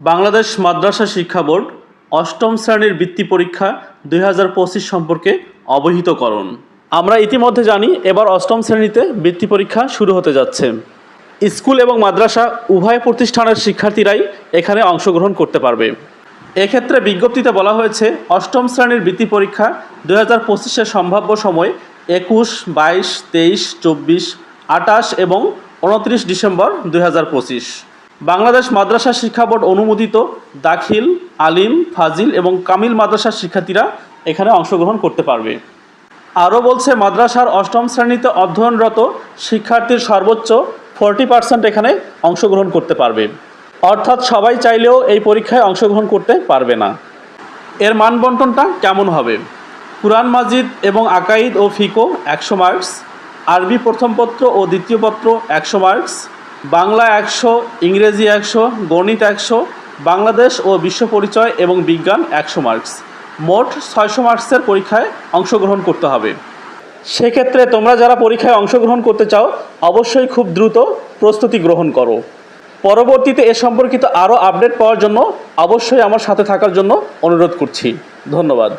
বাংলাদেশ মাদ্রাসা শিক্ষা বোর্ড অষ্টম শ্রেণির বৃত্তি পরীক্ষা দুই হাজার পঁচিশ সম্পর্কে অবহিতকরণ। আমরা ইতিমধ্যে জানি এবার অষ্টম শ্রেণীতে বৃত্তি পরীক্ষা শুরু হতে যাচ্ছে। স্কুল এবং মাদ্রাসা উভয় প্রতিষ্ঠানের শিক্ষার্থীরাই এখানে অংশগ্রহণ করতে পারবে। এক্ষেত্রে বিজ্ঞপ্তিতে বলা হয়েছে, অষ্টম শ্রেণির বৃত্তি পরীক্ষা দুই হাজার পঁচিশের সম্ভাব্য সময় একুশ, বাইশ, তেইশ, চব্বিশ আটাশ এবং উনত্রিশ ডিসেম্বর দুই হাজার পঁচিশ। বাংলাদেশ মাদ্রাসা শিক্ষা বোর্ড অনুমোদিত দাখিল, আলিম, ফাজিল এবং কামিল মাদ্রাসার শিক্ষার্থীরা এখানে অংশগ্রহণ করতে পারবে। আরও বলছে, মাদ্রাসার অষ্টম শ্রেণীতে অধ্যয়নরত শিক্ষার্থীর সর্বোচ্চ ফোরটি পার্সেন্ট এখানে অংশগ্রহণ করতে পারবে। অর্থাৎ সবাই চাইলেও এই পরীক্ষায় অংশগ্রহণ করতে পারবে না। এর মানবন্টনটা কেমন হবে? কুরআন মাজিদ এবং আকাইদ ও ফিকো একশো মার্কস, আরবি প্রথম পত্র ও দ্বিতীয় পত্র একশো মার্কস বাংলা একশো, ইংরেজি একশো, গণিত একশো, বাংলাদেশ ও বিশ্ব পরিচয় এবং বিজ্ঞান একশো মার্কস মোট ছয়শো মার্কসের পরীক্ষায় অংশগ্রহণ করতে হবে। সেক্ষেত্রে তোমরা যারা পরীক্ষায় অংশগ্রহণ করতে চাও, অবশ্যই খুব দ্রুত প্রস্তুতি গ্রহণ করো। পরবর্তীতে এ সম্পর্কিত আরও আপডেট পাওয়ার জন্য অবশ্যই আমার সাথে থাকার জন্য অনুরোধ করছি। ধন্যবাদ।